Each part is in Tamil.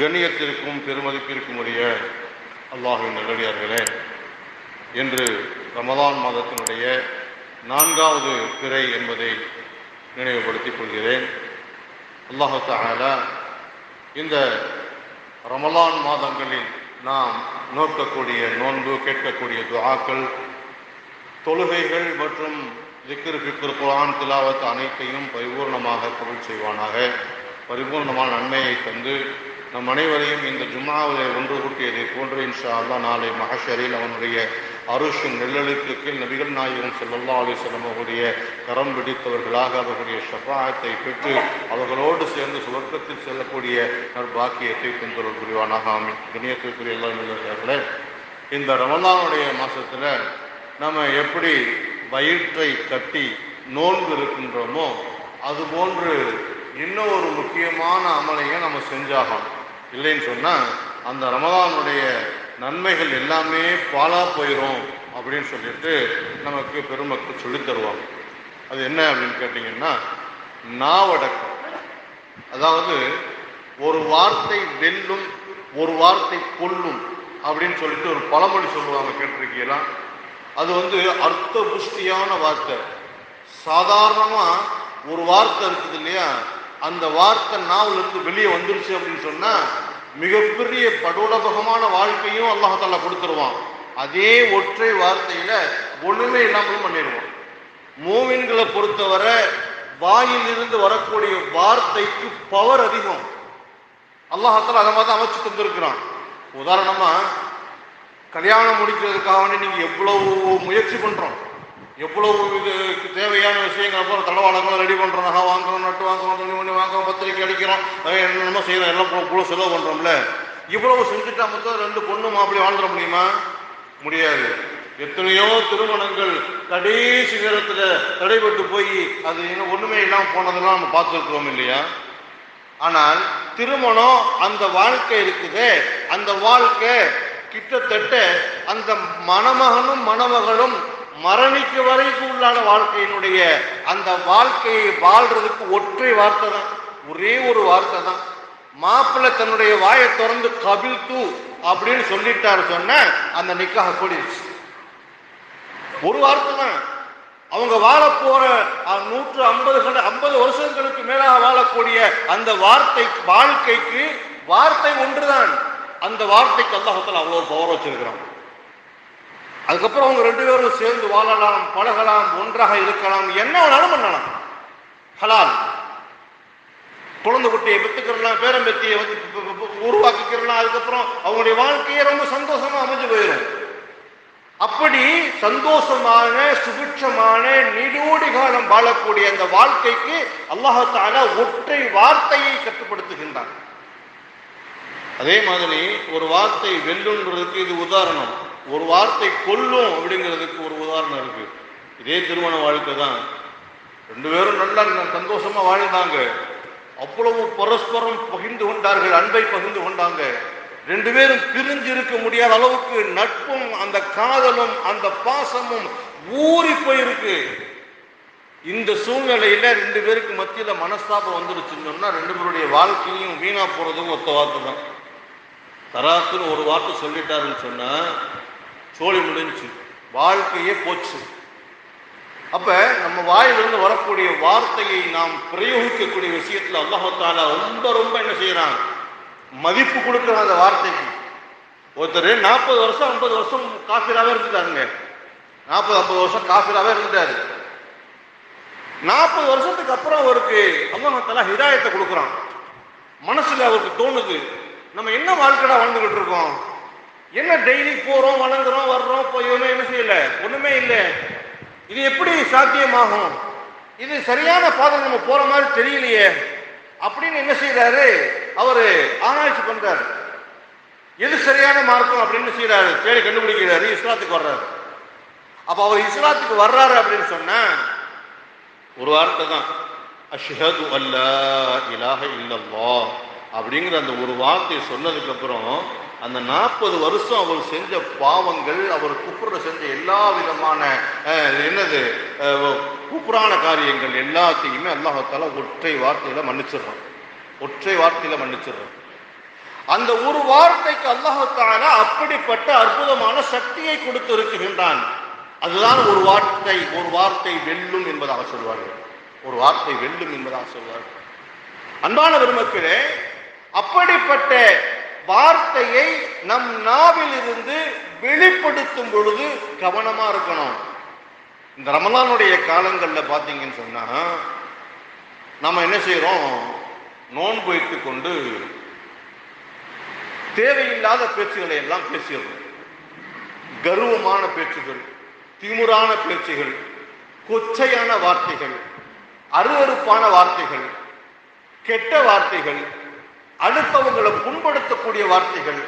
கண்ணியத்திற்கும் பெருமதிப்பிற்கும் உரிய அல்லாஹின் நல்லடியார்களே என்று ரமதான் மாதத்தினுடைய நான்காவது பிறை என்பதை நினைவுபடுத்திக் கொள்கிறேன். அல்லாஹால இந்த ரமலான் மாதங்களில் நாம் நோக்கக்கூடிய நோன்பு கேட்கக்கூடிய துஆக்கள் தொழுகைகள் மற்றும் திக்ர் ஃபிக்ர் குர்ஆன் திலாவத் அனைத்தையும் பரிபூர்ணமாக பொருள் செய்வானாக. பரிபூர்ணமான நன்மையை தந்து நம் அனைவரையும் இந்த ஜும்மாவிலே ஒன்று கூட்டியதை போன்று இன்ஷா அல்லா நாளை மகஷரில் அவனுடைய அருஷும் நெல்லெழுத்து கீழ் நபிகள் நாயகம் செல்லல்லா அலைஹி வஸல்லம் கரம் பிடித்தவர்களாக அவர்களுடைய ஷபாயத்தை பெற்று அவர்களோடு சேர்ந்து சுவர்க்கத்தில் செல்லக்கூடிய நற்பாக்கியத்தை தந்தொருள் புரிவானாக. ஆமீன். கணியத்திற்குரிய எல்லா நல்லவர்களே இந்த ரமலானுடைய மாதத்தில் நம்ம எப்படி வயிற்றை கட்டி நோன்பு இருக்கின்றோமோ அதுபோன்று இன்னும் ஒரு முக்கியமான அமலையை நம்ம செஞ்சாகணும். இல்லைன்னு சொன்னால் அந்த ரமதானுடைய நன்மைகள் எல்லாமே பாலா போயிடும் அப்படின்னு சொல்லிட்டு நமக்கு பெருமக்கள் சொல்லித் தருவாங்க. அது என்ன அப்படின்னு கேட்டிங்கன்னா நாவடக்கம். அதாவது ஒரு வார்த்தை வெல்லும் ஒரு வார்த்தை கொல்லும் அப்படின்னு சொல்லிட்டு ஒரு பழமொழி சொல்லுவாங்க கேட்டிருக்கீங்களா? அது வந்து அர்த்த புஷ்டியான வார்த்தை. சாதாரணமாக ஒரு வார்த்தை இருக்குது இல்லையா? அந்த வார்த்தை நாவலிருந்து வெளியே வந்துருச்சு அப்படின்னு சொன்னா மிகப்பெரிய படோடபகமான வாழ்க்கையும் அல்லாஹால கொடுத்துருவான். அதே ஒற்றை வார்த்தையில ஒண்ணுமே இல்லாமலும் பண்ணிடுவான் மூமின்களை பொறுத்தவரை வாயிலிருந்து வரக்கூடிய வார்த்தைக்கு பவர் அதிகம். அல்லாஹால அதை மாதிரி தான் அமைச்சு தந்திருக்கிறான். உதாரணமா கல்யாணம் முடிக்கிறதுக்காக வேண்டி நீங்க எவ்வளவு முயற்சி பண்றோம். எவ்வளவு இதுக்கு தேவையான விஷயங்கள் அப்புறம் தளவாடங்களும் ரெடி பண்றோம். நகை வாங்குறோம் நட்டு வாங்குறோம் துணி பண்ணி வாங்குறோம் பத்திரிக்கை அடிக்கிறோம். என்னென்னமோ செய்யறோம் எல்லாம் இவ்வளவு செலவு பண்றோம்ல. இவ்வளவு செஞ்சுட்டா மொத்தம் ரெண்டு பொண்ணு மாப்பிள்ளை வாழ்ந்துட முடியுமா? முடியாது. எத்தனையோ திருமணங்கள் கடைசி நேரத்துல தடைபட்டு போய் அது இன்னும் ஒண்ணுமே இல்லாம போனதெல்லாம் நம்ம பார்த்துருக்கிறோம் இல்லையா? ஆனால் திருமணம் அந்த வாழ்க்கை இருக்குதே. அந்த வாழ்க்கை கிட்டத்தட்ட அந்த மணமகனும் மணமகளும் மரணிக்க வரைக்கும் உள்ளான வாழ்க்கையினுடைய அந்த வாழ்க்கையை வாழ்றதுக்கு ஒற்றை வார்த்தை தான். ஒரே ஒரு வார்த்தை தான். மாப்பிள்ளை தன்னுடைய வாயை திறந்து கபில் தூ அப்படின்னு சொல்லிட்டாரு சொன்ன அந்த நிக்காக கூடிருச்சு ஒரு வார்த்தை தான். அவங்க வாழப்போற நூற்று ஐம்பது ஐம்பது வருஷங்களுக்கு மேலாக வாழக்கூடிய அந்த வார்த்தை வாழ்க்கைக்கு வார்த்தை ஒன்றுதான். அந்த வார்த்தைக்கு அல்லாஹத்தில் அவ்வளவு பவர் வச்சிருக்கிறான். அதுக்கப்புறம் அவங்க ரெண்டு பேரும் சேர்ந்து வாழலாம் பழகலாம் ஒன்றாக இருக்கலாம். என்ன வேணாலும் பண்ணலாம். ஹலால். குழந்தை குட்டியை பெற்றுக்கிறலாம் பேரம்பெத்தியை வந்து உருவாக்கிக்கிறலாம் அதுக்கப்புறம் அவங்களுடைய வாழ்க்கையை ரொம்ப சந்தோஷமா அமைஞ்சு போயிடும். அப்படி சந்தோஷமான சுபிட்சமான நீடோடி காலம் வாழக்கூடிய அந்த வாழ்க்கைக்கு அல்லாஹால ஒற்றை வார்த்தையை கட்டுப்படுத்துகின்றான். அதே மாதிரி ஒரு வார்த்தை வெல்லுன்றதுக்கு இது உதாரணம். ஒரு வார்த்தை கொல்லும் அப்படிங்கிறதுக்கு ஒரு உதாரணம் இருக்கு. இதே திருமண வாழ்க்கை தான். ரெண்டு பேரும் நல்லா சந்தோஷமா வாழ்ந்தாங்க. அவ்வளவு பரஸ்பரம் பகிர்ந்து கொண்டார்கள் அன்பை பகிர்ந்து கொண்டாங்க. ரெண்டு பேரும் பிரிஞ்சு இருக்க முடியாத அளவுக்கு நட்பும் அந்த காதலும் அந்த பாசமும் ஊறி போயிருக்கு. இந்த சூழ்நிலையில ரெண்டு பேருக்கு மத்தியில மனஸ்தாபம் வந்துருச்சுன்னு சொன்னா ரெண்டு பேருடைய வாழ்க்கையும் வீணா போறதும் ஒத்த வார்த்தை தான். தராத்துன்னு ஒரு வார்த்தை சொல்லிட்டாருன்னு சொன்னா சோழி முடிஞ்சுச்சு வாழ்க்கையே போச்சு. அப்ப நம்ம வாயிலிருந்து வரக்கூடிய வார்த்தையை நாம் பிரயோகிக்கக்கூடிய விஷயத்துல அல்லாஹால ரொம்ப ரொம்ப என்ன செய்யறான் மதிப்பு கொடுக்குறான் அந்த வார்த்தைக்கு. ஒருத்தர் நாற்பது வருஷம் ஐம்பது வருஷம் காசிராவே இருந்துட்டாருங்க. நாற்பது ஐம்பது வருஷம் காசிராவே இருந்துட்டாரு நாற்பது வருஷத்துக்கு அப்புறம் அவருக்கு அல்லாஹால ஹிதாயத்தை கொடுக்குறான். மனசுல அவருக்கு தோணுது நம்ம என்ன வாழ்க்கைடா வாழ்ந்துகிட்டு இருக்கோம்? என்ன டெய்லி போறோம் வணங்குறோம் வர்றோம் போய் என்ன செய்யல? ஒண்ணுமே இல்லை. இது எப்படி சாத்தியமாகும்? இது சரியான பாதை நம்ம போற மாதிரி தெரியலையே. அப்படின்னு என்ன செய்யறாரு அவரு ஆராய்ச்சி பண்றாரு. எது சரியான மார்க்கம் அப்படின்னு செய்யறாரு தேடி கண்டுபிடிக்கிறாரு இஸ்லாத்துக்கு வர்றாரு. அப்ப அவர் இஸ்லாத்துக்கு வர்றாரு அப்படின்னு சொன்ன ஒரு வார்த்தை தான். அஷ்ஹது அல்லா இலாக இல்லல்லாஹ் அப்படிங்கிற அந்த ஒரு வார்த்தையை சொன்னதுக்கு அப்புறம் அந்த நாற்பது வருஷம் அவர் செஞ்ச பாவங்கள் அவர் குப்புற செஞ்ச எல்லா விதமான என்னது குப்புறான காரியங்கள் எல்லாத்தையுமே அல்லாஹால ஒற்றை வார்த்தையில மன்னிச்சிடுறான். ஒற்றை வார்த்தையில மன்னிச்சிடுறான். அந்த ஒரு வார்த்தைக்கு அல்லாஹால அப்படிப்பட்ட அற்புதமான சக்தியை கொடுத்து இருக்குகின்றான் அதுதான் ஒரு வார்த்தை ஒரு வார்த்தை வெல்லும் என்பதாக சொல்வார்கள். ஒரு வார்த்தை வெல்லும் என்பதாக சொல்வார்கள். அன்பான பெருமக்களே அப்படிப்பட்ட வார்த்தையை நம் நாவில் இருந்து வெளிப்படுத்தும் பொழுது கவனமா இருக்கணும். இந்த ரமலானுடைய காலங்களில் பார்த்தீங்கன்னு சொன்னா நம்ம என்ன செய்யறோம் நோன்பு வைத்துக் கொண்டு தேவையில்லாத பேச்சுகளை எல்லாம் பேசிடுறோம். கர்வமான பேச்சுகள் திமுறான பேச்சுகள் கொச்சையான வார்த்தைகள் அருவருப்பான வார்த்தைகள் கெட்ட வார்த்தைகள் அடுத்தவங்களை புண்படுத்தக்கூடிய வார்த்தைகள்.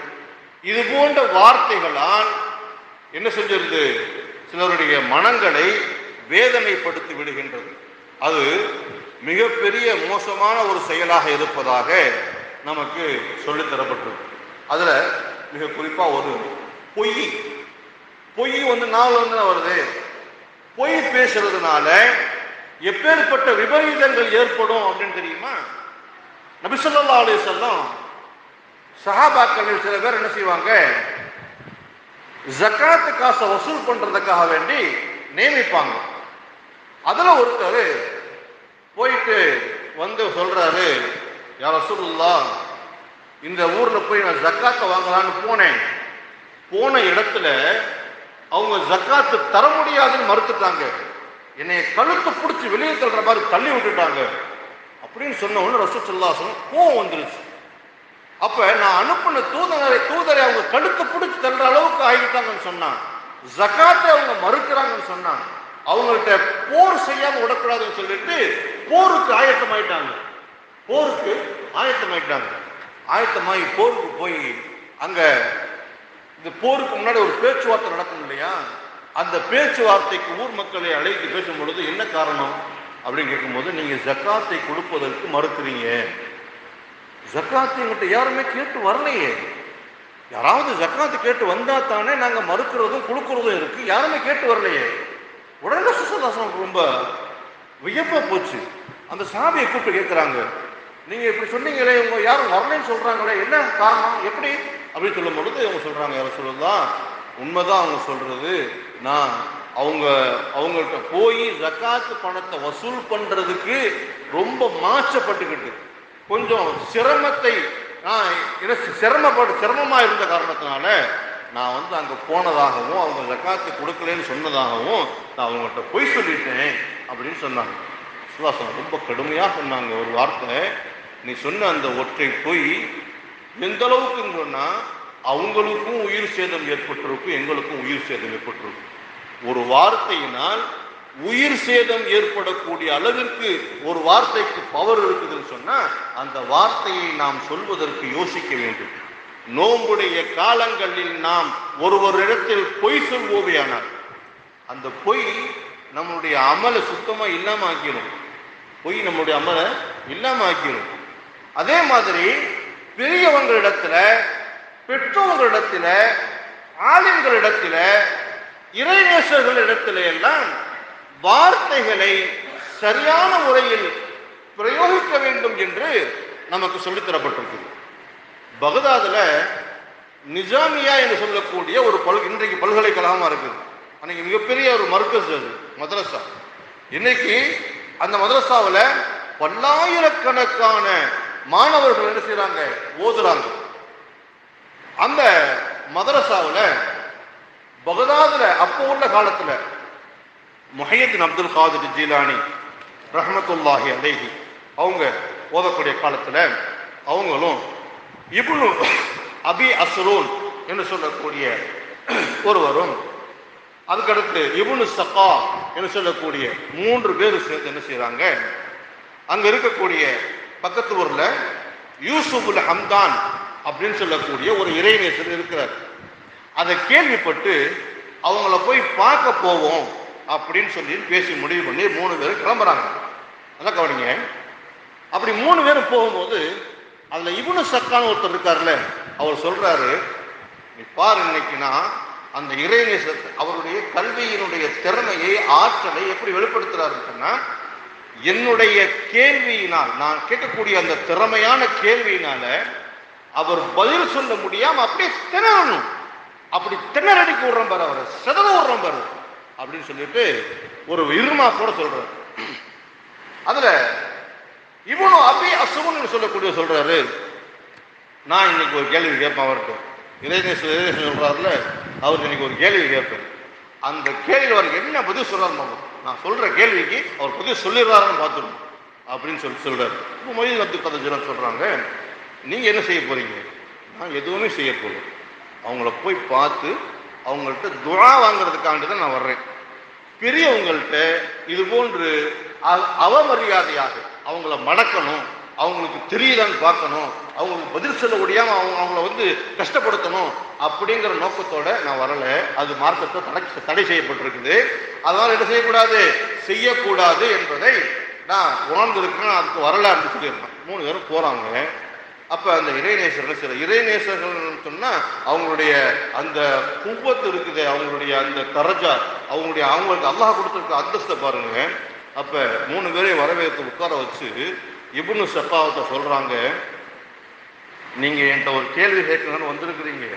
இது போன்ற வார்த்தைகளால் என்ன செஞ்சிருது? சிலருடைய மனங்களை வேதனைப்படுத்தி விடுகின்றது. அது மிகப்பெரிய மோசமான ஒரு செயலாக இருப்பதாக நமக்கு சொல்லித் தரப்பட்டிருக்கு அதுல மிக குறிப்பா ஒரு பொய். பொய் வந்து நாள் வந்து வருது. பொய் பேசுறதுனால எப்பேற்பட்ட விபரீதங்கள் ஏற்படும் அப்படின்னு தெரியுமா? நபிசல்லா அலிசல்லம் சஹாபாக்கள் சில பேர் என்ன செய்வாங்க? ஜக்காத்து காசை வசூல் பண்றதுக்காக வேண்டி நியமிப்பாங்க. அதுல ஒருத்தர் போயிட்டு வந்து சொல்றாரு யார் ரசூலுல்லா இந்த ஊர்ல போய் நான் ஜக்காத்தை வாங்கலான்னு போனேன். போன இடத்துல அவங்க ஜக்காத்து தர முடியாதுன்னு மறுத்துட்டாங்க. என்னை கழுத்து பிடிச்சி வெளியே தள்ளுற மாதிரி தள்ளி விட்டுட்டாங்க. அப்படின்னு சொன்ன உடனே ரசூலுல்லா சொன்ன கோவம் வந்துருச்சு. அப்ப நான் அனுப்பின தூதரை தூதரை அவங்க கழுத்து பிடிச்சி தள்ளுற அளவுக்கு ஆகிட்டாங்கன்னு சொன்னான். ஜக்காத்தை அவங்க மறுக்கிறாங்கன்னு சொன்னான். அவங்கள்ட்ட போர் செய்யாம விடக்கூடாதுன்னு சொல்லிட்டு போருக்கு ஆயத்தமாயிட்டாங்க. போருக்கு ஆயத்தம் ஆயிட்டாங்க ஆயத்தமாகி போருக்கு போய் அங்க இந்த போருக்கு முன்னாடி ஒரு பேச்சுவார்த்தை நடக்கும் இல்லையா? அந்த பேச்சுவார்த்தைக்கு ஊர் மக்களை அழைத்து பேசும் பொழுது என்ன காரணம்? அப்படின்னு கேட்கும்போது நீங்க ஜக்காத்தை கொடுப்பதற்கு மறுக்கிறீங்க. ஜக்காத்து எங்கிட்ட யாருமே கேட்டு வரலையே. யாராவது ஜக்காத்து கேட்டு வந்தா தானே நாங்க மறுக்கிறதும் கொடுக்கறதும் இருக்கு. யாருமே கேட்டு வரலையே. உடனே சுசதாசனம் ரொம்ப வியப்பா போச்சு. அந்த சாமியை கூப்பிட்டு கேட்கிறாங்க நீங்க இப்படி சொன்னீங்களே இவங்க யாரும் வரலைன்னு சொல்றாங்களே என்ன காரணம் எப்படி? அப்படின்னு சொல்லும் பொழுது அவங்க சொல்றாங்க யாரும் சொல்லுதான் உண்மைதான் அவங்க சொல்றது. நான் அவங்க அவங்கள்ட்ட போய் ஜக்காத்து பணத்தை வசூல் பண்றதுக்கு ரொம்ப மாற்றப்பட்டுக்கிட்டு கொஞ்சம் சிரமத்தை நான் எனக்கு சிரமப்பட்டு சிரமமா இருந்த காரணத்தினால நான் வந்து அங்க போனதாகவும் அவங்க ஜக்காத்து கொடுக்கலன்னு சொன்னதாகவும் நான் அவங்கள்ட்ட பொய் சொல்லிட்டேன் அப்படின்னு சொன்னாங்க. சுவாசனம் ரொம்ப கடுமையா சொன்னாங்க ஒரு வார்த்தை. நீ சொன்ன அந்த ஒற்றை பொய் எந்த அளவுக்குன்னு சொன்னா அவங்களுக்கும் உயிர் சேதம் ஏற்பட்டிருக்கும் எங்களுக்கும் உயிர் சேதம் ஏற்பட்டிருக்கும். ஒரு வார்த்தையினால் உயிர் சேதம் ஏற்படக்கூடிய அளவிற்கு ஒரு வார்த்தைக்கு பவர் இருக்குதுன்னு சொன்னா அந்த வார்த்தையை நாம் சொல்வதற்கு யோசிக்க வேண்டும். நோம்புடைய காலங்களில் நாம் ஒருவரிடத்தில் பொய் சொல்வோவையானால் அந்த பொய் நம்மளுடைய அமலை சுத்தமா இல்லாம ஆக்கிடும் பொய் நம்மளுடைய அமலை இல்லாம ஆக்கிடும் அதே மாதிரி பெரியவங்களிடத்துல பெற்றோர்களிடத்துல ஆளுங்களிடத்துல இறைநேசர்களிடத்துல எல்லாம் வார்த்தைகளை சரியான முறையில் பிரயோகிக்க வேண்டும் என்று நமக்கு சொல்லித் தரப்பட்டிருக்குது பகதாதுல நிஜாமியா என்று சொல்லக்கூடிய ஒரு பல் இன்றைக்கு பல்கலைக்கழகமா இருக்குது. அன்னைக்கு மிகப்பெரிய ஒரு மர்க்கஸ் அது மதரசா இன்னைக்கு அந்த மதரசாவில் பல்லாயிரக்கணக்கான மாணவர்கள் என்ன செய்யறாங்க ஓதுறாங்க. அந்த மதரசாவில் பகதாதுல அப்போ உள்ள காலத்துல முஹையத்தின் அப்துல் காதிர் ஜீலானி ரஹமத்துல்லாஹி அலேஹி அவங்க ஓதக்கூடிய காலத்துல அவங்களும் இப்னு அபி அசரூன் என்று சொல்லக்கூடிய ஒருவரும் அதுக்கடுத்து இபுனு சக்கா என்று சொல்லக்கூடிய மூன்று பேர் சேர்ந்து என்ன செய்கிறாங்க அங்க இருக்கக்கூடிய பக்கத்து ஊர்ல யூசுஃபுல் ஹம்தான் அப்படின்னு சொல்லக்கூடிய ஒரு இறைநேசர் இருக்கிறார். அதை கேள்விப்பட்டு அவங்கள போய் பார்க்க போவோம் அப்படின்னு சொல்லி பேசி முடிவு பண்ணி மூணு பேரும் கிளம்புறாங்க. அதான் கவனிங்க. அப்படி மூணு பேரும் போகும்போது அதில் இவனு சக்கான ஒருத்தர் இருக்கார்ல அவர் சொல்றாரு நீ பாரு இன்னைக்கு நான் அந்த இறைநேசத்தை அவருடைய கல்வியினுடைய திறமையை ஆற்றலை எப்படி வெளிப்படுத்துறாருன்னு என்னுடைய கேள்வியினால் நான் கேட்கக்கூடிய அந்த திறமையான கேள்வியினால அவர் பதில் சொல்ல முடியாம அப்படியே திணறணும். அப்படி திணறடிக்கு விடுறோம் பாரு அவரை செதற விடுறோம் பாரு. அப்படின்னு சொல்லிட்டு ஒரு இருமா கூட சொல்றாரு. அதுல இவனும் அபி அசுமன் சொல்லக்கூடிய சொல்றாரு. நான் இன்னைக்கு ஒரு கேள்வி கேட்பேன் அவர்கிட்ட. இறைநேச சொல்றாருல அவருக்கு இன்னைக்கு ஒரு கேள்வி கேட்பேன் அந்த கேள்வி அவருக்கு என்ன பதில் சொல்றாரு நான் சொல்ற கேள்விக்கு அவர் பதில் சொல்லிடுறாருன்னு பார்த்துருவோம் அப்படின்னு சொல்லி சொல்றாரு. இப்போ மொழியில் அப்துல் கதை சொல்றாங்க நீங்க என்ன செய்ய போறீங்க? நான் எதுவுமே செய்ய போறேன். அவங்கள போய் பார்த்து அவங்கள்ட்ட துரா வாங்குறதுக்காண்டி தான் நான் வர்றேன். பெரியவங்கள்ட்ட இது போன்று அவமரியாதையாக அவங்கள மடக்கணும் அவங்களுக்கு தெரியுதான்னு பார்க்கணும் அவங்களுக்கு பதில் சொல்ல முடியாம அவங்க அவங்கள வந்து கஷ்டப்படுத்தணும் அப்படிங்கிற நோக்கத்தோட நான் வரல. அது மார்க்கத்தை தடை தடை செய்யப்பட்டிருக்குது. அதனால என்ன செய்யக்கூடாது? செய்யக்கூடாது என்பதை நான் உணர்ந்திருக்கேன் அதுக்கு வரல அப்படின்னு சொல்லியிருக்கேன் மூணு பேரும் போறாங்க. அப்ப அந்த இறைநேசர்கள் சில இறைநேசர்கள் சொன்னா அவங்களுடைய அந்த குவத்து இருக்குது அவங்களுடைய அந்த தரஜா அவங்களுடைய அவங்களுக்கு அல்லாஹ் கொடுத்துருக்க அந்தஸ்தை பாருங்க. அப்ப மூணு பேரையும் வரவேற்று உட்கார வச்சு இப்னு சப்பாவத்தை சொல்றாங்க நீங்க என்கிட்ட ஒரு கேள்வி கேட்கணும்னு வந்திருக்கிறீங்க.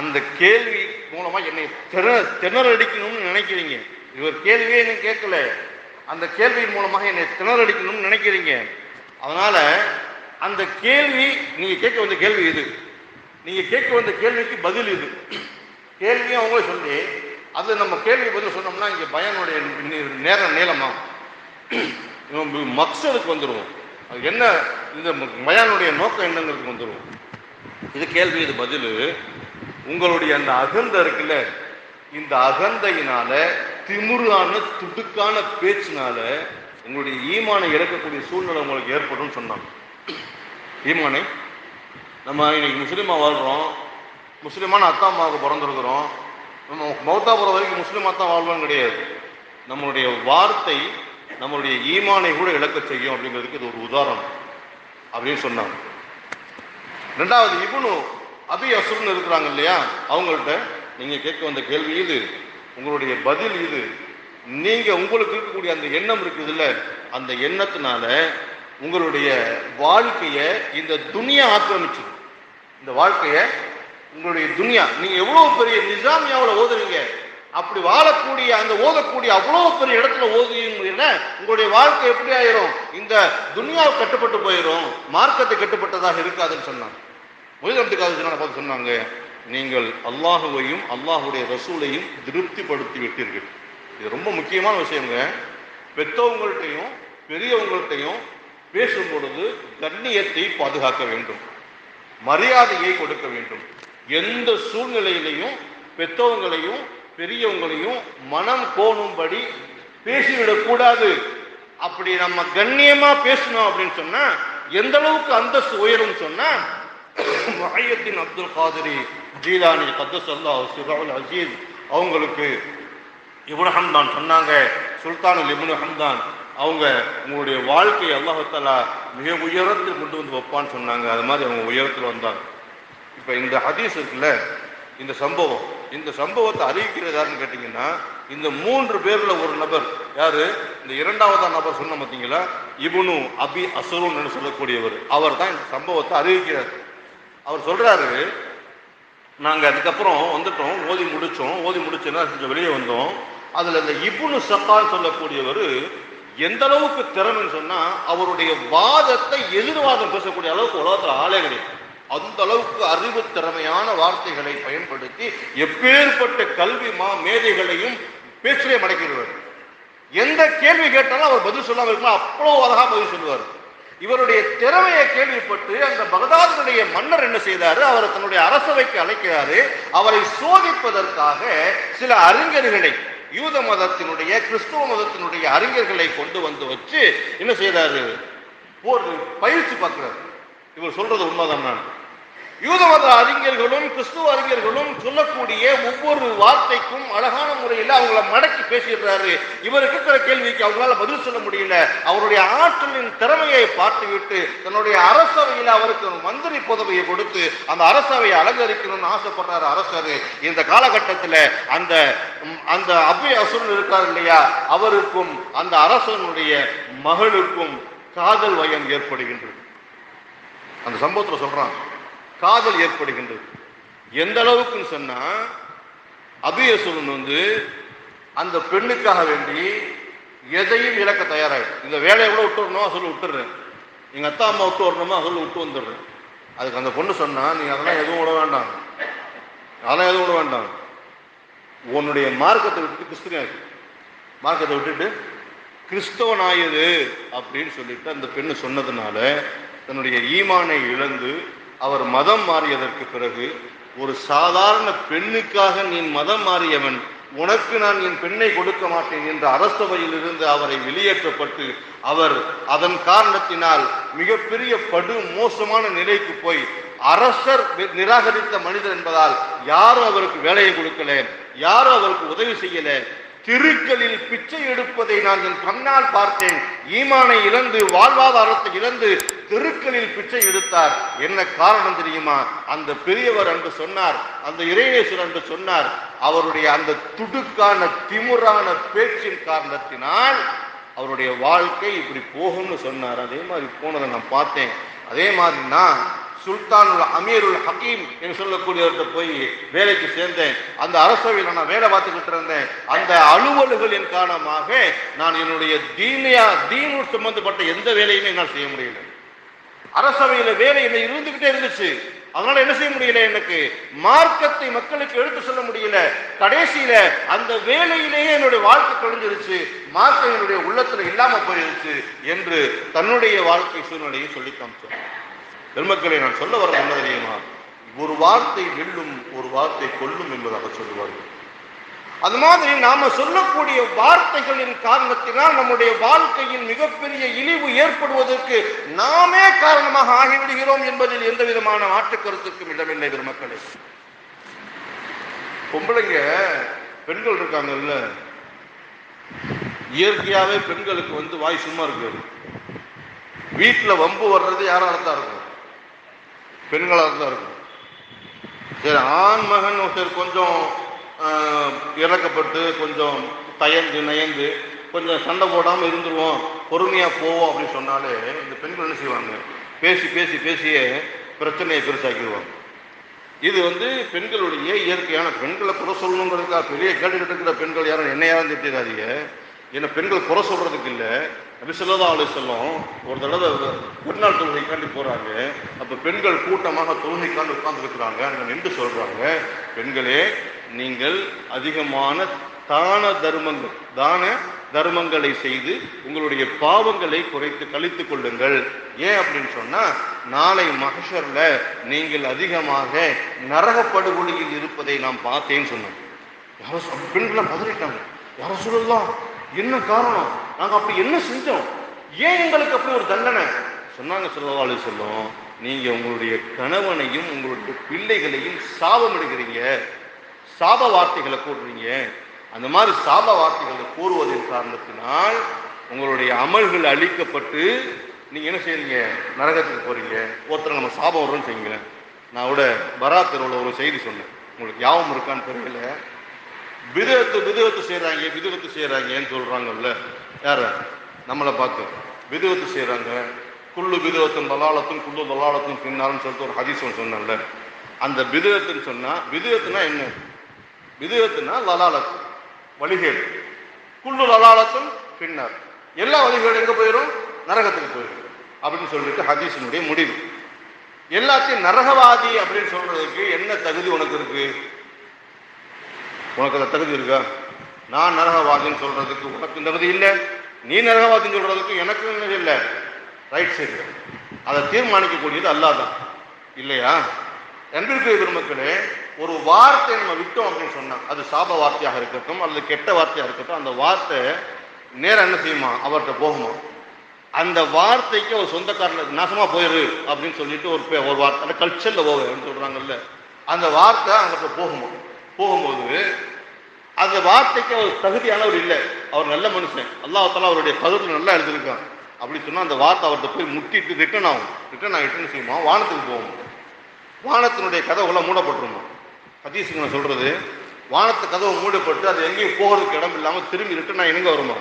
அந்த கேள்வி மூலமா என்னை திற திணறடிக்கணும்னு நினைக்கிறீங்க. இவர் கேள்வியே என்ன கேட்கல. அந்த கேள்வியின் மூலமாக என்னை திணறடிக்கணும்னு நினைக்கிறீங்க. அதனால அந்த கேள்வி நீங்க கேட்க வந்த கேள்வி இது. நீங்க கேட்க வந்த கேள்விக்கு பதில் இது. கேள்வியும் அவங்களே சொல்லி அது நம்ம கேள்வி பதில் சொன்னோம்னா இங்கே பயனுடைய நேரம் நீளமா மக்சதுக்கு வந்துருவோம். அது என்ன இந்த மயானுடைய நோக்கம் என்னங்கிறதுக்கு வந்துடுவோம் இது கேள்வி இது பதில். உங்களுடைய அந்த அகந்த இருக்குல்ல இந்த அகந்தையினால திமிரான துடுக்கான பேச்சினால உங்களுடைய ஈமானம் இறக்கக்கூடிய சூழ்நிலை உங்களுக்கு ஏற்படும் சொன்னாங்க. ஈமானை. நம்ம இன்னைக்கு முஸ்லீமாக வாழ்கிறோம் முஸ்லீமான அத்தா அம்மாவுக்கு பிறந்திருக்கிறோம். நம்ம மௌத்தா போகிற வரைக்கும் முஸ்லீமாக தான் வாழ்வோம் கிடையாது. நம்மளுடைய வார்த்தை நம்மளுடைய ஈமானை கூட இழக்க செய்யும் அப்படிங்கிறதுக்கு இது ஒரு உதாரணம். அப்படின்னு சொன்னாங்க. ரெண்டாவது இவனு அபி அசுர்னு இருக்கிறாங்க இல்லையா? அவங்கள்ட்ட நீங்கள் கேட்க வந்த கேள்வி இது. உங்களுடைய பதில் இது. நீங்கள் உங்களுக்கு இருக்கக்கூடிய அந்த எண்ணம் இருக்குதுல்ல அந்த எண்ணத்தினால உங்களுடைய வாழ்க்கையை இந்த துனியா ஆக்கிரமிச்சு இந்த வாழ்க்கையை உங்களுடைய துனியா. நீங்க எவ்வளவு பெரிய நிசாமியாவில் ஓதுறீங்க? அப்படி வாழக்கூடிய அந்த ஓதக்கூடிய அவ்வளவு பெரிய இடத்துல ஓதுவீங்கன்னா உங்களுடைய வாழ்க்கை எப்படி ஆயிரும்? இந்த துனியாவை கட்டுப்பட்டு போயிடும் மார்க்கத்தை கட்டுப்பட்டதாக இருக்காதுன்னு சொன்னாங்க. உயிரிழந்துக்காது பார்த்து சொன்னாங்க. நீங்கள் அல்லாஹுவையும் அல்லாஹுடைய ரசூலையும் திருப்திப்படுத்தி விட்டீர்கள் இது ரொம்ப முக்கியமான விஷயங்க. பெற்றவங்கள்ட்டையும் பெரியவங்கள்ட்டையும் பேசும் பொழுது கண்ணியத்தை பாதுகாக்க வேண்டும். மரியாதையை கொடுக்க வேண்டும். எந்த சூழ்நிலையிலையும் பெற்றவங்களையும் பெரியவங்களையும் மனம் கோணும்படி பேசிவிடக்கூடாது அப்படி நம்ம கண்ணியமா பேசணும் அப்படின்னு சொன்னா எந்த அளவுக்கு அந்தஸ்து உயரும் சொன்னா மாயத்தின் அப்துல் காதிரி ஜீலானி கத்தஸ் அல்லாஹ் சிராவுல் அவங்களுக்கு இப்னு ஹம்தான் சொன்னாங்க சுல்தானுல் இப்னு ஹம்தான். அவங்க உங்களுடைய வாழ்க்கையை அல்லாஹாலா மிக உயரத்தில் கொண்டு வந்து வைப்பான்னு சொன்னாங்க. அது மாதிரி அவங்க உயரத்தில் வந்தாங்க. இப்போ இந்த ஹதீஸ் இருக்குல்ல இந்த சம்பவம் இந்த சம்பவத்தை அறிவிக்கிறதாருன்னு கேட்டிங்கன்னா இந்த மூன்று பேரில் ஒரு நபர். யார்? இந்த இரண்டாவதா நபர் சொன்ன பார்த்தீங்களா இபுனு அபி அசுருன்னு சொல்லக்கூடியவர். அவர் தான் இந்த சம்பவத்தை அறிவிக்கிறார். அவர் சொல்கிறாரு நாங்கள் அதுக்கப்புறம் வந்துட்டோம் ஓதி முடித்தோம் ஓதி முடிச்சோன்னா கொஞ்சம் வெளியே வந்தோம். அதில் இந்த இபுனு சக்கான்னு சொல்லக்கூடியவர் எந்த அளவுக்கு திறமைன்னு சொன்னா அவருடைய வாதத்தை எதிர்வாதம் பேசக்கூடிய அளவுக்கு உலகத்துல ஆளே கிடையாது. அந்த அளவுக்கு அறிவு திறமையான வார்த்தைகளை பயன்படுத்தி எப்பேற்பட்ட கல்வி மா மேதைகளையும் பேச்சிலே மடக்கிடுவார். எந்த கேள்வி கேட்டாலும் அவர் பதில் சொல்லாம இருக்கலாம் அவ்வளவு அழகா பதில் சொல்லுவார். இவருடைய திறமையை கேள்விப்பட்டு அந்த பகதாதனுடைய மன்னர் என்ன செய்தாரு? அவர் தன்னுடைய அரசவைக்கு அழைக்கிறாரு. அவரை சோதிப்பதற்காக சில அறிஞர்களை யூத மதத்தினுடைய கிறிஸ்துவ மதத்தினுடைய அறிஞர்களை கொண்டு வந்து வச்சு என்ன செய்யறாரு போர் பயிற்சி பார்க்கிறார். இவர் சொல்றது உண்மைதான் நான். யூத மத அறிஞர்களும் கிறிஸ்துவ அறிஞர்களும் சொல்லக்கூடிய ஒவ்வொரு வார்த்தைக்கும் அழகான முறையில் அவங்கள மடக்கி பேசிடுறாரு. இவருக்கு இருக்கிற கேள்விக்கு அவங்களால பதில் சொல்ல முடியல. அவருடைய ஆற்றலின் திறமையை பார்த்துவிட்டு தன்னுடைய அரசவையில் அவருக்கு மந்திரி பதவியை கொடுத்து அந்த அரசவையை அலங்கரிக்கணும்னு ஆசைப்படுறாரு அரசர். இந்த காலகட்டத்தில் அந்த அந்த அபி அசுரன் இருக்கார் இல்லையா? அவருக்கும் அந்த அரசனுடைய மகளுக்கும் காதல் வயம் ஏற்படுகின்றது. அந்த சம்பவத்தில் சொல்றான் காதல் ஏற்படுகின்றது. எந்த அளவுக்குன்னு சொன்னா அபியசுலன் வந்து அந்த பெண்ணுக்காக வேண்டி எதையும் இழக்க தயாராகிடும் இந்த வேலையை கூட விட்டு வரணுமா சொல்லி விட்டுறேன் எங்கள் அத்தா அம்மா விட்டு வரணுமா சொல்லி விட்டு வந்துடுறேன். அதுக்கு அந்த பொண்ணு சொன்னா நீ அதெல்லாம் எதுவும் விட வேண்டாம். அதெல்லாம் எதுவும் விட வேண்டாம். உன்னுடைய மார்க்கத்தை விட்டுட்டு கிறிஸ்துவ மார்க்கத்தை விட்டுட்டு கிறிஸ்தவன் ஆயுது அப்படின்னு சொல்லிட்டு அந்த பெண்ணு சொன்னதுனால தன்னுடைய ஈமானை இழந்து அவர் மதம் மாறியதற்கு பிறகு ஒரு சாதாரண பெண்ணுக்காக நீ மதம் மாறியவன் உனக்கு நான் என் பெண்ணை கொடுக்க மாட்டேன் என்ற அரசவையிலிருந்து அவரை வெளியேற்றப்பட்டு அவர் அதன் காரணத்தினால் மிகப்பெரிய படு மோசமான நிலைக்கு போய் அரசர் நிராகரித்த மனிதர் என்பதால் யாரும் அவருக்கு வேலையை கொடுக்கல யாரும் அவருக்கு உதவி செய்யல. திருக்களில் பிச்சை எடுப்பதை நான் என் கண்ணால் பார்த்தேன். ஈமானை இழந்து வாழ்வாதாரத்தை இழந்து தெருக்களில் பிச்சை எடுத்தார். என்ன காரணம் தெரியுமா? அந்த பெரியவர் என்று சொன்னார் அந்த இறைவேசர் என்று சொன்னார் அவருடைய அந்த துடுக்கான திமுறான பேச்சின் காரணத்தினால் அவருடைய வாழ்க்கை இப்படி போகும்னு சொன்னார். அதே மாதிரி போனதை நான் பார்த்தேன். அதே மாதிரி நான் சுல்தானுல் அமீருல் ஹக்கீம் என்று சொல்லக்கூடியவர்கிட்ட போய் வேலைக்கு சேர்ந்தேன். அந்த அரசவையில் நான் வேலை பார்த்துக்கிட்டு இருந்தேன். அந்த அலுவல்களின் காரணமாக நான் என்னுடைய தீனியா தீனு சம்பந்தப்பட்ட எந்த வேலையுமே என்னால் செய்ய முடியல. அரசவையில வேலை என்ன இருந்துகிட்டே இருந்துச்சு. அதனால என்ன செய்ய முடியல எனக்கு? மார்க்கத்தை மக்களுக்கு எடுத்து சொல்ல முடியல. கடைசியில அந்த வேலையிலேயே என்னுடைய வாழ்க்கை கழிஞ்சிருச்சு மார்க்கம் என்னுடைய உள்ளத்துல இல்லாம போயிருச்சு என்று தன்னுடைய வாழ்க்கை சூழ்நிலையை சொல்லி காமிச்சார் பெருமக்களை நான் சொல்ல வர என்ன தெரியுமா? ஒரு வார்த்தை வெல்லும் ஒரு வார்த்தை கொல்லும் என்பதாக சொல்லுவார்கள். அது மாதிரி நாம சொல்லக்கூடிய வார்த்தைகளின் காரணத்தினால் நம்முடைய வாழ்க்கையில் மிகப்பெரிய இழிவு ஏற்படுவதற்கு நாமே காரணமாக ஆகிவிடுகிறோம் என்பதில் எந்த விதமான மாற்று கருத்துக்கும் இடமில்லை பெருமக்களே. பொம்பளைங்க பெண்கள் இருக்காங்கல்ல? இயற்கையாவே பெண்களுக்கு வந்து வாய் சும்மா இருக்கு. வீட்டில் வம்பு வர்றது யாரால தான் இருக்கும்? பெண்களாக தான் இருக்கும். சரி ஆண் மகன் ஒருத்தர் கொஞ்சம் இறக்கப்பட்டு கொஞ்சம் தயந்து நயந்து கொஞ்சம் சண்டை போடாமல் இருந்துருவோம் பொறுமையாக போவோம் அப்படின்னு சொன்னாலே இந்த பெண்கள் என்ன செய்வாங்க? பேசி பேசி பேசியே பிரச்சனையை பெருசாக்கிடுவாங்க. இது வந்து பெண்களுடைய இயற்கையான பெண்களை குறை சொல்லணுங்கிறதுக்காக பெரிய கேட்டுக்கிட்டு இருக்கிற பெண்கள் யாரும் என்ன யாரும் திட்டாதீங்க ஏன்னா பெண்கள் குறை சொல்கிறதுக்கு இல்லை. நபி சொல்லதா அலைஹி சொல்லும் ஒரு தடவை பெருநாள் தொழுகைக்காண்டி போறாங்க. அப்ப பெண்கள் கூட்டமாக தொழுகைக்காண்டு உட்கார்ந்து இருக்கிறாங்க அங்க நின்று சொல்றாங்க பெண்களே நீங்கள் அதிகமான தான தர்மங்கள் தான தர்மங்களை செய்து உங்களுடைய பாவங்களை குறைத்து கழித்துக் கொள்ளுங்கள். ஏன் அப்படின்னு சொன்னா நாளை மகஷர்ல நீங்கள் அதிகமாக நரகப்படுகொலியில் இருப்பதை நாம் பார்த்தேன்னு சொன்னோம் யாரோ சொ- பெண்கள்லாம் யாரோ சொல்லலாம் என்ன காரணம்? நாங்க அப்படி என்ன செஞ்சோம்? ஏன் எங்களுக்கு அப்படி ஒரு தண்டனை? சொன்னாங்க சொல்லவாளு சொல்லும் நீங்க உங்களுடைய கணவனையும் உங்களுடைய பிள்ளைகளையும் சாபம் எடுக்கிறீங்க. சாப வார்த்தைகளை கூடுறீங்க அந்த மாதிரி சாப வார்த்தைகளை கூறுவதன் காரணத்தினால் உங்களுடைய அமல்கள் அழிக்கப்பட்டு நீங்க என்ன செய்றீங்க? நரகத்துக்கு போறீங்க. ஒருத்தர் நம்ம சாபம் வரும்னு செய்யுங்க நான் கூட பராத் தெருவில் ஒரு செய்தி சொன்னேன். உங்களுக்கு யாவும் இருக்கான்னு தெரியல. விதத்து விதத்து செய்கிறாங்க விதத்து செய்கிறாங்கன்னு சொல்கிறாங்கல்ல யார? நம்மளை பார்த்து. விதத்து செய்கிறாங்க குள்ளு விதவத்தின் தலாலத்தும் குள்ளு தலாலத்தும் பின்னாலும் சொல்லிட்டு ஒரு ஹதீஸ் ஒன்று சொன்னேன்ல. அந்த விதத்துன்னு சொன்னால் விதத்துனா என்ன? விதத்துனா லலாலத் வழிகேடு. குள்ளு லலாலத்தும் பின்னர் எல்லா வழிகேடும் எங்கே போயிடும் நரகத்துக்கு போயிடும் அப்படின்னு சொல்லிட்டு ஹதீஸினுடைய முடிவு. எல்லாத்தையும் நரகவாதி அப்படின்னு சொல்றதுக்கு என்ன தகுதி உனக்கு இருக்குது உனக்கு அந்த தகுதி இருக்கா? நான் நரகவாதின்னு சொல்றதுக்கு உனக்கு தகுதி இல்லை. நீ நரகவாதின்னு சொல்றதுக்கு எனக்கு தகுதி இல்லை. ரைட் சைடு அதை தீர்மானிக்கக்கூடியது அல்லாஹ் தான் இல்லையா? அன்பிற்கு பெருமக்களே ஒரு வார்த்தை நம்ம விட்டோம் அப்படின்னு சொன்னால் அது சாப வார்த்தையாக இருக்கட்டும் அல்லது கெட்ட வார்த்தையாக இருக்கட்டும் அந்த வார்த்தை நேரம் என்ன செய்யுமா? அவர்கிட்ட போகுமா? அந்த வார்த்தைக்கு ஒரு சொந்தக்காரன் நாசமாக போயிரு அப்படின்னு சொல்லிட்டு ஒரு ஒரு வார்த்தை அந்த போவேன் சொல்கிறாங்கல்ல அந்த வார்த்தை அவங்ககிட்ட போகுமா? போகும்போது அந்த வார்த்தைக்கு அவர் தகுதியானவர் இல்லை. அவர் நல்ல மனுஷன். அல்லாஹால அவருடைய கதிரில் நல்லா எழுதியிருக்கான். அப்படி சொன்னால் அந்த வார்த்தை அவர்கிட்ட போய் முட்டிட்டு ரிட்டர்ன் ஆகும். ரிட்டர்ன் ஆகிட்டுன்னு என்ன செய்யுமா? வானத்துக்கு போவோம். வானத்தினுடைய கதவுலாம் மூடப்பட்டுருமா? ஹதீஸுக்கு நான் சொல்றது வானத்து கதவு மூடப்பட்டு அது எங்கேயும் போகிறதுக்கு இடம் இல்லாமல் திரும்பி ரிட்டர்ன் ஆகி எங்க வருமா?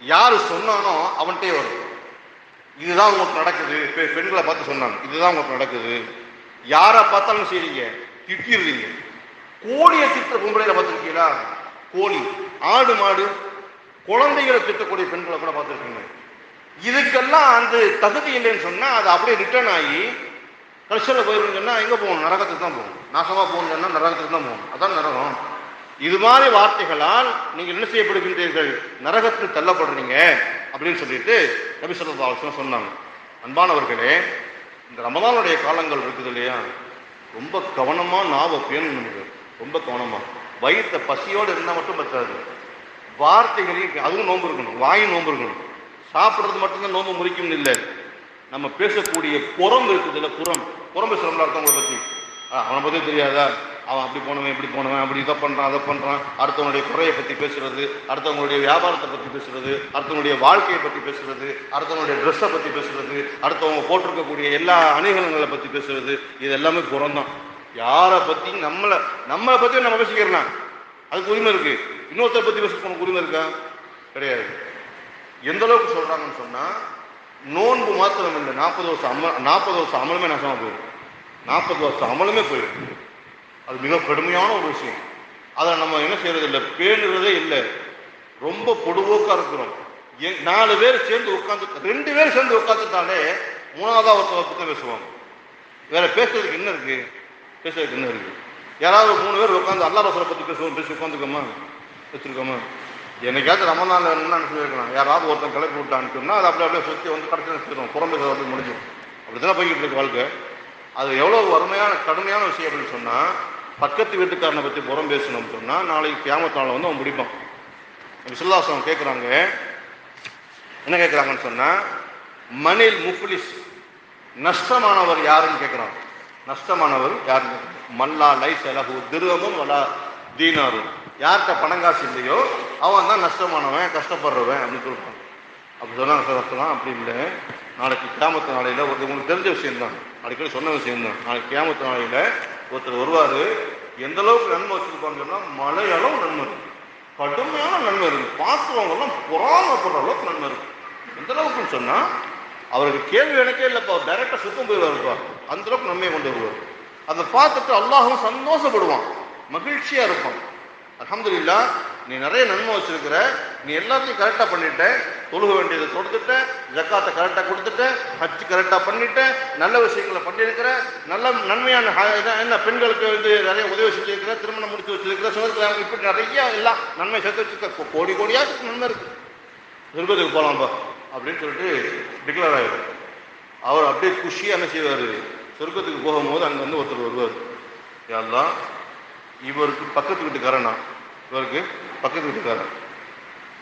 யாரு சொன்னானோ அவன்கிட்டே வரும். இதுதான் உங்களுக்கு நடக்குது. பெ- பெண்களை பார்த்து சொன்னாங்க. இதுதான் உங்களுக்கு நடக்குது. யாரை பார்த்தாலும் செய்றீங்க? திட்டிடுறீங்க. கோழியை திட்டுற பொம்பளையில பார்த்துருக்கீங்களா? கோழி. ஆடு மாடு. குழந்தைகளை திட்டக்கூடிய பெண்களை கூட பார்த்துருக்கீங்க. இதுக்கெல்லாம் அந்த தகுதி இல்லைன்னு சொன்னா அது அப்படியே ரிட்டர்ன் ஆகி கடைசியில் போயிருன்னு சொன்னா எங்க போகணும்? நரகத்துக்கு தான் போகணும். நாசமா போகணும்னு சொன்னா நரகத்துக்கு தான் போகணும். அதான் நரகம். இது மாதிரி வார்த்தைகளால் நீங்கள் என்ன செய்யப்படுகின்றீர்கள்? நரகத்தில் தள்ளப்படுறீங்க அப்படின்னு சொல்லிட்டு நபி சொல்லா சொன்னாங்க. அன்பானவர்களே இந்த ரமதானுடைய காலங்கள் இருக்குது இல்லையா? ரொம்ப கவனமாக நாவ பேணணும் ரொம்ப கவனமா. வயிற்ற பசியோடு இருந்தால் மட்டும் பத்தாது. வார்த்தைகளையும் அதுவும் நோன்பு இருக்கணும். வாயும் நோன்பு இருக்கணும். சாப்பிட்றது மட்டும்தான் நோன்பு முறிக்கும் இல்லை. நம்ம பேசக்கூடிய புறம் இருக்குது இல்லை புறம். புறம் பேசுகிறோம்ல அடுத்தவங்களை பற்றி அவனை பற்றி தெரியாதா? அவன் அப்படி போனவன் இப்படி போனவன் அப்படி இதை பண்ணுறான் அதை பண்ணுறான் அடுத்தவனுடைய குறையை பற்றி பேசுறது அடுத்தவங்களுடைய வியாபாரத்தை பற்றி பேசுறது அடுத்தவங்களுடைய வாழ்க்கையை பற்றி பேசுறது அடுத்தவங்களுடைய ட்ரெஸ்ஸை பற்றி பேசுறது அடுத்தவங்க போட்டிருக்கக்கூடிய எல்லா அணிகலங்களை பற்றி பேசுறது இது எல்லாமே புறம்தான். யாரை பற்றி நம்மளை நம்மளை பற்றி நம்ம பேசிக்கிறலாம் அதுக்கு உரிமை இருக்கு. இன்னொருத்தரை பற்றி பேச உனக்கு உரிமை இருக்கா? கிடையாது. எந்த அளவுக்கு சொல்றாங்கன்னு சொன்னா நோன்பு மாத்திரம் இல்லை நாற்பது வருஷம் அம நாற்பது வருஷம் அமலுமே நாசமா போயிடும். நாற்பது வருஷம் அமலுமே போயிடும். அது மிக கடுமையான ஒரு விஷயம். அதை நம்ம என்ன செய்யறது இல்லை பேணுறதே இல்லை. ரொம்ப பொடுபோக்கா இருக்கிறோம். எ- நாலு பேர் சேர்ந்து உட்காந்து ரெண்டு பேர் சேர்ந்து உட்காந்துட்டாலே மூணாவதா ஒருத்தர் பத்தி பேசுவாங்க. வேற பேசுறதுக்கு என்ன இருக்கு? பேசிக்கிட்டு இருக்கு? யாராவது ஒரு மூணு பேர் உட்காந்து அல்லா ரசூலை பற்றி பேசுவோம் பேசி உட்காந்துக்கோமா வச்சுருக்கோமா என்னைக்காச்சும் ரமதான் வேணும்னு சொல்லியிருக்கலாம். யாராவது ஒருத்தன் கிளப்பி விட்டான்னு சொன்னால் அது அப்படியே அப்படியே சுற்றி வந்து கடைசியில் சொல்லுவோம் புறம்பே வந்து முடிஞ்சிடும். அப்படி தான் போய்கிட்டு இருக்கு வாழ்க்கை. அது எவ்வளோ வறுமையான கடுமையான விஷயம் அப்படின்னு சொன்னால் பக்கத்து வீட்டுக்காரனை பற்றி புறம் பேசணும்னு சொன்னால் நாளைக்கு கேமத்தாவில் வந்து அவன் முடிப்பான். விசுல்லாசம் கேட்குறாங்க என்ன கேட்குறாங்கன்னு சொன்னால் மணில் முஃப்லிஸ் நஷ்டமானவர் யாருன்னு கேட்குறாங்க நஷ்டமானவர் யார்? மல்லா லைஸ் அலகு திருவமும் வலா தீனாரும். யார்கிட்ட பணம் காசு இல்லையோ அவன் தான் நஷ்டமானவன் கஷ்டப்படுறவன் அப்படின்னு சொல்றான் அப்படி சொன்னாங்க சார் அப்படி இல்லை. நாளைக்கு கேமத்து நாளையில் ஒருத்தர் உங்களுக்கு தெரிஞ்ச விஷயம் தான் அடிக்கடி சொன்ன விஷயம் தான் நாளைக்கு கேமத்து நாளையில் ஒருத்தர் வருவார். எந்த அளவுக்கு நன்மை வச்சிருப்பான்னு சொன்னால் மலையளவு நன்மை இருக்கும் கடுமையான நன்மை இருக்குது பார்க்குறவங்கெல்லாம் பொறாமப்படுற அளவுக்கு நன்மை இருக்கும் எந்த அளவுக்குன்னு சொன்னால் அவருக்கு கேள்வி எனக்கே இல்லைப்பா. டைரெக்டாக சுத்தம் போயிடுவாருப்பா. அந்த அளவுக்கு நன்மையை கொண்டு வருவார் அதை பார்த்துட்டு அல்லாஹும் சந்தோஷப்படுவான். மகிழ்ச்சியா இருப்பான். அல்ஹம்துலில்லாஹ் நீ நிறைய நன்மை வச்சிருக்கிற. நீ எல்லாத்தையும் கரெக்டா பண்ணிட்ட. தொழுக வேண்டியதை தொடுத்துட்ட. ஜக்காத்தை கரெக்டா கொடுத்துட்ட. ஹஜ் கரெக்டா பண்ணிட்ட. நல்ல விஷயங்களை பண்ணியிருக்கிற. நல்ல நன்மையான என்ன பெண்களுக்கு வந்து நிறைய உதவி செஞ்சிருக்கிற திருமணம் முடிச்சு வச்சிருக்கிற சுதந்திரம் இப்படி நிறைய எல்லாம் நன்மை சேர்த்து வச்சிருக்க. கோடி கோடியா நன்மை இருக்கு. சொர்க்கத்துக்கு போலாம்பா அப்படின்னு சொல்லிட்டு டிக்ளேர் ஆயிடும். அவர் அப்படியே குஷியாக என்ன செய்வார்? சொர்க்கத்துக்கு போகும்போது அங்க வந்து ஒருத்தர் வருவார். யாரெல்லாம் இவருக்கு பக்கத்து வீட்டுக்காரனா? இவருக்கு பக்கத்து வீட்டுக்காரன்.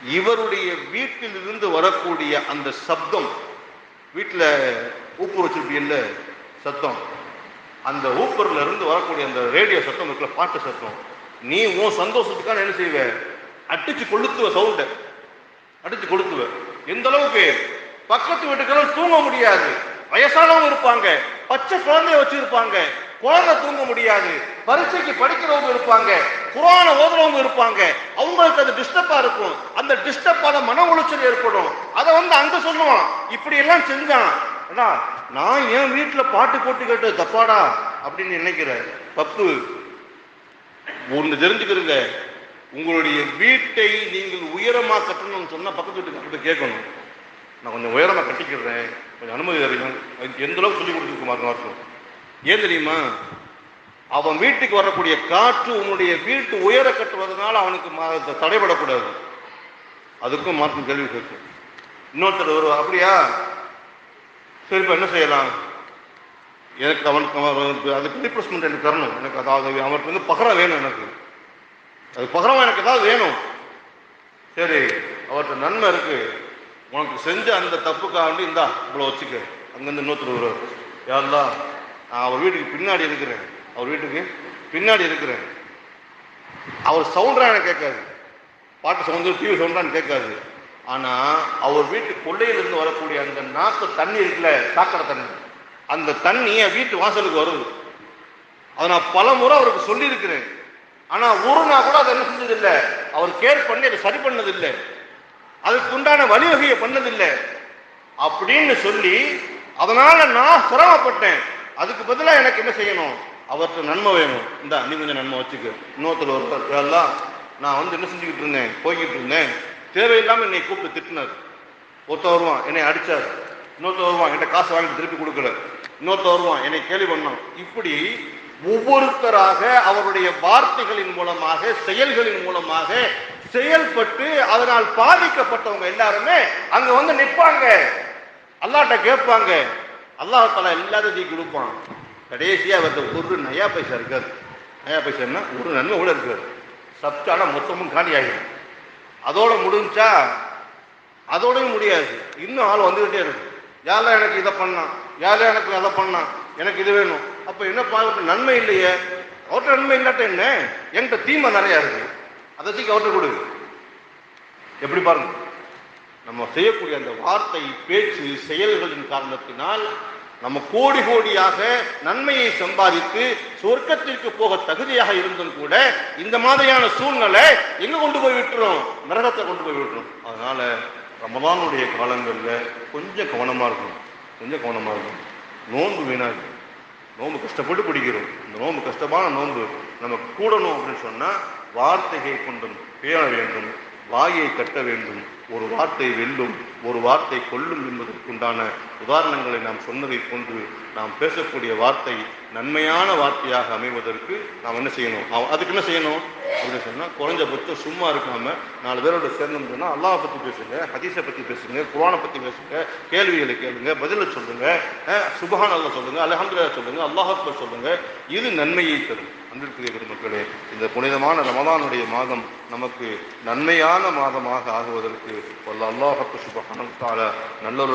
இவருடைய வீட்டில் இருந்து வரக்கூடிய அந்த சப்தம் வீட்டில் ஊப்பர் வச்சிருப்பீங்கல்ல சத்தம். அந்த ஊப்பர்ல இருந்து வரக்கூடிய அந்த ரேடியோ சத்தம் இருக்குல்ல பாட்டு சத்தம். நீ உன் சந்தோஷத்துக்காக என்ன செய்வ? அடிச்சு கொளுத்துவ சவுண்டை அடிச்சு கொளுத்துவ. எந்த அளவுக்கு? பக்கத்து வீட்டுக்கெல்லாம் தூங்க முடியாது. வயசானவங்க இருப்பாங்க பச்சை குழந்தைய வச்சிருப்பாங்க குழந்தை தூங்க முடியாது பரீட்சைக்கு படிக்கிறவங்க இருப்பாங்க குரான ஓதுறவங்க இருப்பாங்க. அவங்களுக்கு அது டிஸ்டர்பா இருக்கும். அந்த டிஸ்டர்பான மன உளைச்சல் ஏற்படும். அதை வந்து அங்க சொல்லுவான் இப்படி எல்லாம் செஞ்சான் நான் என் வீட்டுல பாட்டு போட்டு கேட்டது தப்பாடா? அப்படின்னு நினைக்கிறேன் தப்பு ஒன்று தெரிஞ்சுக்கிறீங்க. உங்களுடைய வீட்டை நீங்கள் உயரமா கட்டணும்னு சொன்னா பக்கத்து வீட்டுக்கு கேட்கணும். நான் கொஞ்சம் உயரமா கட்டிக்கிறேன். கொஞ்சம் அனுமதி தரீங்க. எந்த அளவுக்கு சொல்லிக் கொடுத்துருக்கு மார்க்க ஏன் தெரியுமா? அவன் வீட்டுக்கு வரக்கூடிய காற்று உன்னுடைய வீட்டு உயர கட்டுவதனால அவனுக்கு தடைபடக்கூடாது. அதுக்கும் மாற்றம் கேள்வி கேட்கும். இன்னொருத்தர் வருவா அப்படியா? சரிப்பா என்ன செய்யலாம்? எனக்கு அவனுக்கு அவன் அதுக்கு ரீப்ளேஸ்மெண்ட் எனக்கு தரணும். எனக்கு அதாவது அவனுக்கு வந்து பகரம் வேணும் எனக்கு. அது பகரம் எனக்கு ஏதாவது வேணும். சரி அவர்கிட்ட நன்மை இருக்குது உனக்கு செஞ்ச அந்த தப்புக்காக வேண்டி இந்தா இவ்வளோ வச்சுக்க. அங்கேருந்து இன்னொருத்தர் வருவார். யாரெல்லாம் நான் அவர் வீட்டுக்கு பின்னாடி இருக்கிறேன். அவர் வீட்டுக்கு பின்னாடி இருக்கிறேன். அவர் சவுண்டா எனக்கு கேட்காது. பாட்டு சவுண்டு டிவி சவுண்டான்னு கேட்காது. ஆனால் அவர் வீட்டு கொள்ளையிலிருந்து வரக்கூடிய அந்த நாக்கு தண்ணி இருக்குல்ல சாக்கடை தண்ணி. அந்த தண்ணி என் வீட்டு வாசலுக்கு வருது. அதை நான் பல முறை அவருக்கு சொல்லியிருக்கிறேன். ஆனால் ஒரு நாள் கூட அதை என்ன செஞ்சதில்லை. அவர் கேர் பண்ணி அதை சரி பண்ணதில்லை. அதுக்குண்டான வழிவகையை பண்ணதில்லை. அப்படின்னு சொல்லி அதனால நான் சிரமப்பட்டேன். அதுக்கு பதிலாக எனக்கு என்ன செய்யணும்? அவர்கிட்ட நன்மை வேணும். இந்த நீ கொஞ்சம் நன்மை வச்சுக்க. இன்னொருத்தர் ஒருத்தர் எல்லாம் நான் வந்து என்ன செஞ்சுக்கிட்டு இருந்தேன்? போய்கிட்டு இருந்தேன். தேவையில்லாமல் என்னை கூப்பிட்டு திட்டினார். ஒருத்தர் வருவான் என்னை அடிச்சார். இன்னொருத்தர் வருவான் என்கிட்ட காசு வாங்கிட்டு திருப்பி கொடுக்கல. இன்னொருத்தர் வருவான் என்னை கேள்வி பண்ணான். இப்படி ஒவ்வொருத்தராக அவருடைய வார்த்தைகளின் மூலமாக செயல்களின் மூலமாக செயல்பட்டு அதனால் பாதிக்கப்பட்டவங்க எல்லாருமே அங்க வந்து நிற்பாங்க. அல்லாட்ட கேட்பாங்க. அல்லாஹ் தலா எல்லாத்தையும் கொடுப்பான். கடைசியா அவர்கிட்ட ஒரு நயா பைசா இருக்காது. நயா பைசான்னா ஒரு நன்மை கூட இருக்காது. சப்தான மொத்தமும் காலி ஆகிடும் அதோட முடிஞ்சா அதோடயும் முடியாது. இன்னும் ஆள் வந்துகிட்டே இருக்கு யாரெல்லாம் எனக்கு இதை பண்ணான்? யாரெல்லாம் எனக்கு அதை பண்ணான்? எனக்கு இது வேணும். அப்ப என்ன பார்க்க நன்மை இல்லையே. அவர்கிட்ட நன்மை இல்லாட்ட என்ன? என்கிட்ட தீமை நிறையா இருக்கு. அதை தூக்கி அவர்கிட்ட கொடு. எப்படி பாருங்க? நம்ம செய்யக்கூடிய அந்த வார்த்தை பேச்சு செயல்களின் காரணத்தினால் நம்ம கோடி கோடியாக நன்மையை சம்பாதித்து சொர்க்கத்திற்கு போக தகுதியாக இருந்தும் கூட இந்த மாதிரியான சூழ்நிலை எங்க கொண்டு போய் விட்டுரும்? நரகத்தை கொண்டு போய் விட்டுரும். அதனால ரமதானுடைய காலங்களில் கொஞ்சம் கவனமா இருக்கணும். கொஞ்சம் கவனமா இருக்கணும். நோன்பு வீணாகும் நோன்பு கஷ்டப்பட்டு பிடிக்கிறோம் இந்த நோன்பு கஷ்டமான நோன்பு நம்ம கூடணும் அப்படின்னு சொன்னால் வார்த்தையை கொண்டும் பேண வேண்டும் வாயை கட்ட வேண்டும் ஒரு வார்த்தை வெல்லும். ஒரு வார்த்தை கொல்லும் என்பதற்குண்டான உதாரணங்களை நாம் சொன்னதை போன்று நாம் பேசக்கூடிய வார்த்தை நன்மையான வார்த்தையாக அமைவதற்கு நாம் என்ன செய்யணும்? அதுக்கு என்ன செய்யணும்? அப்படின்னு சொன்னால் குறைஞ்சபட்சம் சும்மா இருக்காம நாலு பேரோட சேர்ந்தோம் சொன்னால் அல்லாஹ் பற்றி பேசுங்க ஹதீஸை பற்றி பேசுங்க குரானை பற்றி பேசுங்க கேள்விகளை கேளுங்க பதிலை சொல்லுங்க அஹ், சுப்ஹான் சொல்லுங்கள் சொல்லுங்க சொல்லுங்கள் சொல்லுங்க அல்லாஹ் சொல்லுங்கள் சொல்லுங்க இது நன்மையை தரும். அன்பிற்குரிய பெருமக்களே இந்த புனிதமான ரமதானுடைய மாதம் நமக்கு நன்மையான மாதமாக ஆகுவதற்கு வல்ல அல்லாஹப்பு சுபஹானஹு வ நல்ல ஒரு